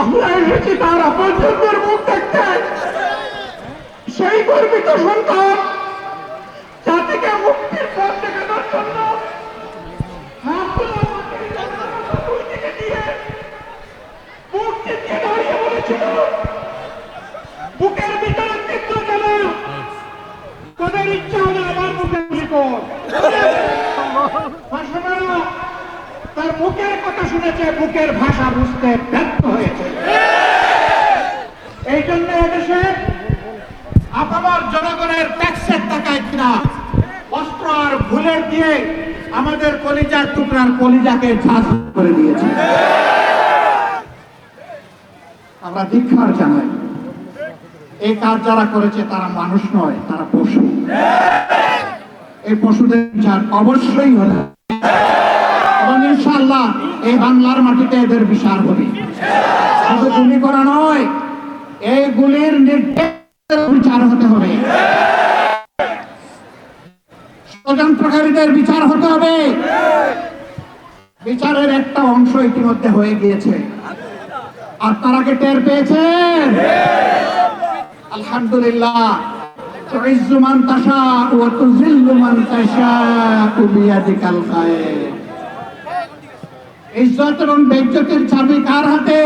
আমরা এসেছি তার আপনজনদের মুখ দেখতে। সেই গর্বিত সন্তান শুনেছে, বুকের ভাষা বুঝতে ব্যর্থ হয়েছে। এই জন্য এদেশে আপামার জনগণের ট্যাক্সের টাকায় কিনা অস্ত্র আর ভুলের দিয়ে আমাদের কলিজার টুকরার কলিজাকে ঝাঁস করে দিয়েছে। আমরা দীক্ষার জানাই, এই কাজ যারা করেছে তারা মানুষ নয়, তারা পশু। এই পশুদের অবশ্যই হলে এবং ইনশাল্লাহ এই বাংলার মাটিতে এদের বিচার হবে শুধু গুলি করা নয় এই গুলির নির্দেশ বিচার হতে হবে ষড়যন্ত্রকারীদের বিচার হতে হবে বিচারের একটা অংশ ইতিমধ্যে হয়ে গিয়েছে আর তারা কে টের পেয়েছেন আলহামদুলিল্লাহ تعز من تشاء وتذل من تشاء بيدك الخير ইজ্জত এবং বেজ্জতির চাবি কার হাতে?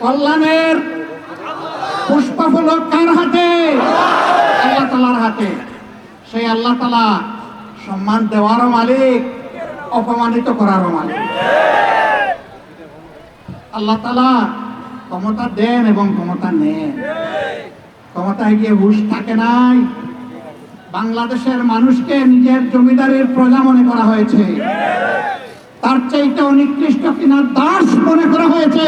কল্যাণের পুষ্পফলক কার হাতে? আল্লাহ তালার হাতে। সেই আল্লাহ তালা সম্মান দেওয়ারও মালিক, অপমানিত করারও মালিক। আল্লাহ তালা ক্ষমতা দেন এবং ক্ষমতা নেন। ক্ষমতায় গিয়ে হুশ থাকে নাই। বাংলাদেশের মানুষকে নিজের জমিদারের প্রজা মনে করা হয়েছে। তার চাইতে অনিকৃষ্ট কিনা দাস মনে করা হয়েছে।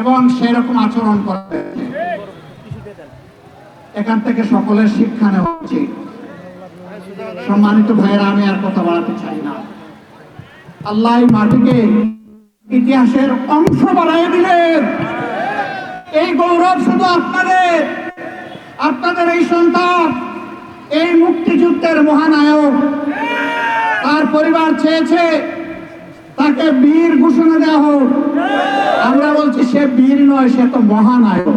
এবং সেরকম আচরণ করা হয়েছে। এখান থেকে সকলের শিক্ষা নেওয়া উচিত। সম্মানিত ভাইয়েরা, আমি আর কথা বাড়াতে চাই না। আল্লাহ মাটিকে ইতিহাসের অংশ বাড়াই দিলেন। এই গৌরব শুধু আপনাদের আপনাদের এই সন্তান, এই মুক্তিযুদ্ধের মহানায়ক তার পরিবার চেয়েছে, তাকে বীর ঘোষণা দেওয়া হোক। আমরা বলছি, সে বীর নয়, সে তো মহানায়ক।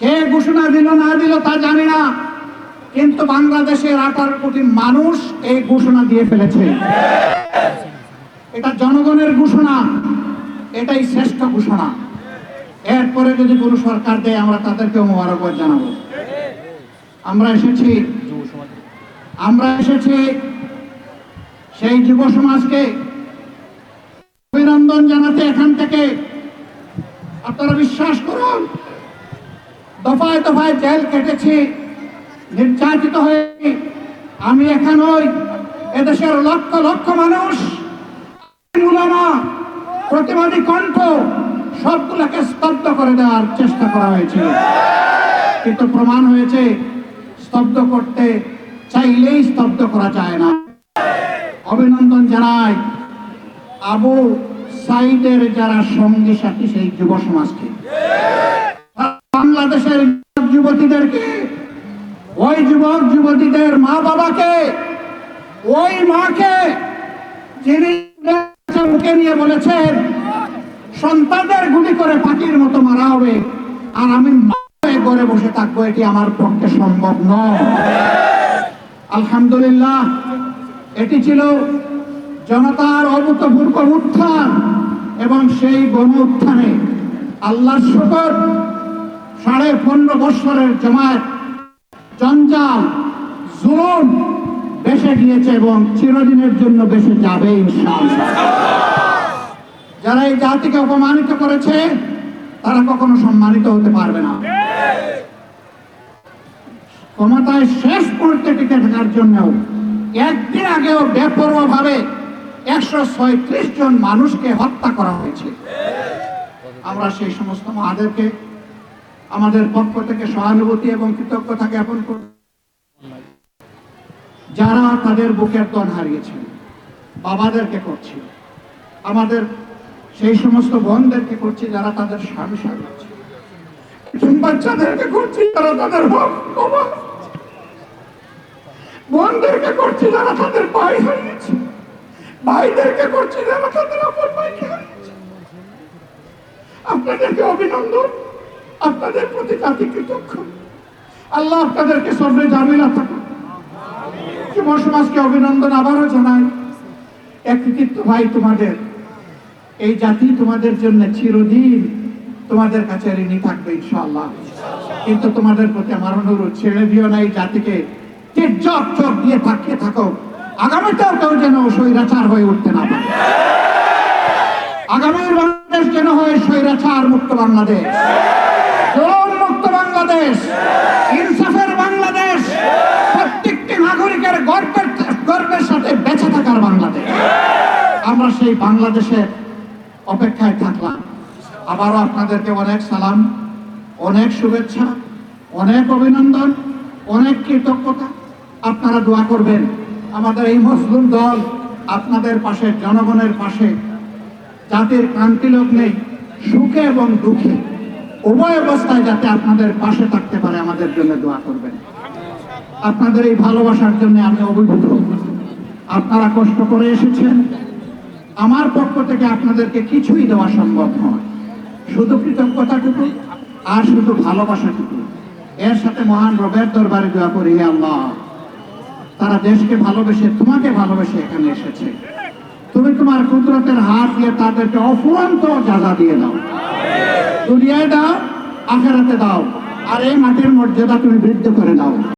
কে ঘোষণা দিল, না দিল তা জানি না। কিন্তু বাংলাদেশের আঠারো কোটি মানুষ এই ঘোষণা দিয়ে ফেলেছে। এটা জনগণের ঘোষণা, এটাই শ্রেষ্ঠ ঘোষণা। এরপরে যদি কোনো সরকার দেয়, আমরা তাদেরকে মোবারকবাদ জানাব। আমরা এসেছি আমরা এসেছি সেই যুব সমাজকে অভিনন্দন জানাতে এখান থেকে। আপনারা বিশ্বাস করুন, দফায় দফায় জেল কেটেছি নির্যাতিত হয়ে আমি এখন ওই এদেশের লক্ষ লক্ষ মানুষ প্রতিবাদী কণ্ঠ, সবগুলোকে স্তব্ধ করে দেওয়ার চেষ্টা করা হয়েছে। কিন্তু প্রমাণ হয়েছে, স্তব্ধ করতে চাইলেই স্তব্ধ করা যায় না। অভিনন্দন জানাই আবু সাইদের যারা সঙ্গী সাথী সেই যুব সমাজকে। বাংলাদেশের যুবতীদেরকে, ওই যুবক যুবতীদের মা বাবাকে, ওই মাকে যিনি মুখে নিয়ে বলেছেন, সন্তানদের গুলি করে পাখির মতো মারা হবে, আর আমি মা ঘরে বসে থাকব, এটি আমার পক্ষে সম্ভব নয়। আলহামদুলিল্লাহ, এটি ছিল জনতার অভূতপূর্ব উত্থান এবং সেই গণ উত্থানে আল্লাহ শকর সাড়ে পনেরো বৎসরের জমায়েত জঞ্জাল, জুলুম বেসে গিয়েছে এবং চিরদিনের জন্য বেসে যাবে যারা এই জাতিকে অপমানিত করেছে, তারা কখনো সম্মানিত হতে পারবে না। ক্ষমতায় শেষ মুহূর্তে টিকে থাকার জন্য একদিন আগেও বেপরোয়া ভাবে একশো ছয়ত্রিশ জন মানুষকে হত্যা করা হয়েছে। আমরা সেই সমস্ত মাদেরকে আমাদের পক্ষ থেকে সহানুভূতি এবং কৃতজ্ঞতা জ্ঞাপন করি। যারা তাদের বুকের দন হারিয়েছেন বাবাদেরকে করছি, আমাদের সেই সমস্ত বোনদেরকে করছি, যারা তাদের স্বামী হারিয়েছে বাচ্চাদেরকে করছি যারা তাদের বোনদেরকে করছি যারা তাদের ভাই হারিয়েছে। ভাইদেরকে করছি যারা তাদের আপন ভাইকে হারিয়েছে। আপনাদেরকে অভিনন্দন, আপনাদের প্রতি জাতি কৃতজ্ঞ। আল্লাহ আপনাদেরকে সর্বে জামিলা থাকুন যুব সমাজকে অভিনন্দন আবারও জানাই। এক কৃতিত্ব ভাই তোমাদের, এই জাতি তোমাদের জন্য চিরদিন তোমাদের কাছে ঋণী থাকবে ইনশাআল্লাহ। কিন্তু তোমাদের প্রতি আমার অনুরোধ, ছেড়ে দিও না এই জাতিকে। চোখ চোখ দিয়ে থাকিয়ে থাকো। আগামীতেও কেউ যেন স্বৈরাচার হয়ে উঠতে না পারে। আগামীর বাংলাদেশ যেন হয় স্বৈরাচার মুক্ত বাংলাদেশ। জোন মুক্ত বাংলাদেশ। ইনসাফের বাংলাদেশ। প্রত্যেকটি নাগরিকের গর্বের গর্বের সাথে বেঁচে থাকার বাংলাদেশ। আমরা সেই বাংলাদেশের অপেক্ষায় থাকলাম। আবারও আপনাদেরকে অনেক সালাম, অনেক শুভেচ্ছা, অনেক অভিনন্দন, অনেক কৃতজ্ঞতা। আপনারা দোয়া করবেন। আমাদের এই মজলুম দল আপনাদের পাশে, জনগণের পাশে। জাতির ক্রান্তি লোক নেই, সুখে এবং দুঃখে। উভয় অবস্থায় যাতে আপনাদের পাশে থাকতে পারে, আমাদের জন্য দোয়া করবেন। আপনাদের এই ভালোবাসার জন্য আমি অভিভূত। আপনারা কষ্ট করে এসেছেন। আমার পক্ষ থেকে আপনাদেরকে কিছুই দেওয়া সম্ভব নয়। শুধু কৃতজ্ঞতাটুকু আর শুধু ভালোবাসাটুকু। এর সাথে মহান রবের দরবারে দোয়া করি আল্লাহ। তারা দেশকে ভালোবেসে, তোমাকে ভালোবেসে এখানে এসেছে। তুমি তোমার কুদরতের হাত দিয়ে তাদেরকে অফুরন্ত জাদা দিয়ে দাও। দুনিয়ায় দাও আখেরাতে দাও, আর এই মাটির মর্যাদা তুমি বৃদ্ধি করে দাও।